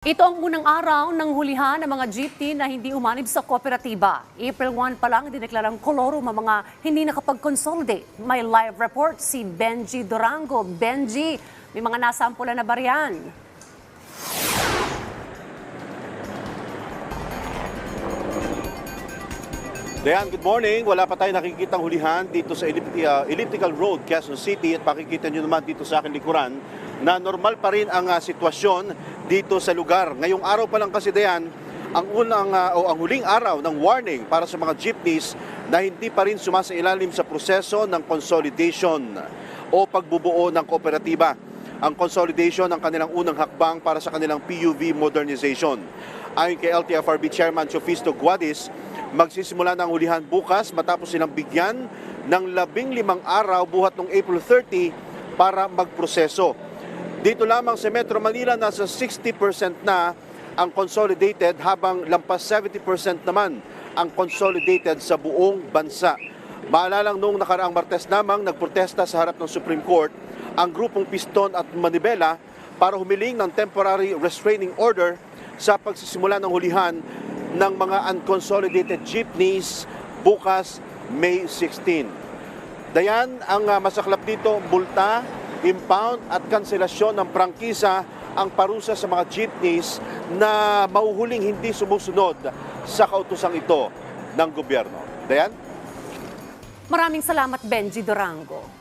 Ito ang unang araw ng hulihan ng mga jeepney na hindi umanib sa kooperatiba. April 1 pa lang dineklarang kolorum ang mga hindi nakapag-consolidate. May live report si Benji Durango. Benji, may mga nasampulan na bariyan. Dayan, good morning. Wala pa tayong nakikitang hulihan dito sa Ellipti- uh, Elliptical Road, Quezon City at makikita nyo naman dito sa akin likuran na normal pa rin ang uh, sitwasyon dito sa lugar. Ngayong araw pa lang kasi Dayan, ang unang uh, o ang huling araw ng warning para sa mga jeepneys na hindi pa rin sumasailalim sa proseso ng consolidation o pagbubuo ng kooperatiba ang consolidation ng kanilang unang hakbang para sa kanilang PUV modernization. Ayon kay LTFRB Chairman Chofisto Guadis, magsisimula ng hulihan bukas matapos silang bigyan ng labing limang araw buhat ng April 30 para magproseso. Dito lamang sa Metro Manila, nasa 60% na ang consolidated habang lampas 70% naman ang consolidated sa buong bansa. Maalalang noong nakaraang Martes namang nagprotesta sa harap ng Supreme Court ang grupong Piston at Manibela para humiling ng temporary restraining order sa pagsisimula ng hulihan ng mga unconsolidated jeepneys bukas May 16. Dayan, ang ah, masaklap dito, multa, impound at kanselasyon ng prangkisa ang parusa sa mga jeepneys na mauhuling hindi sumusunod sa kautusang ito ng gobyerno. Dayan? Maraming salamat, Benji Durango.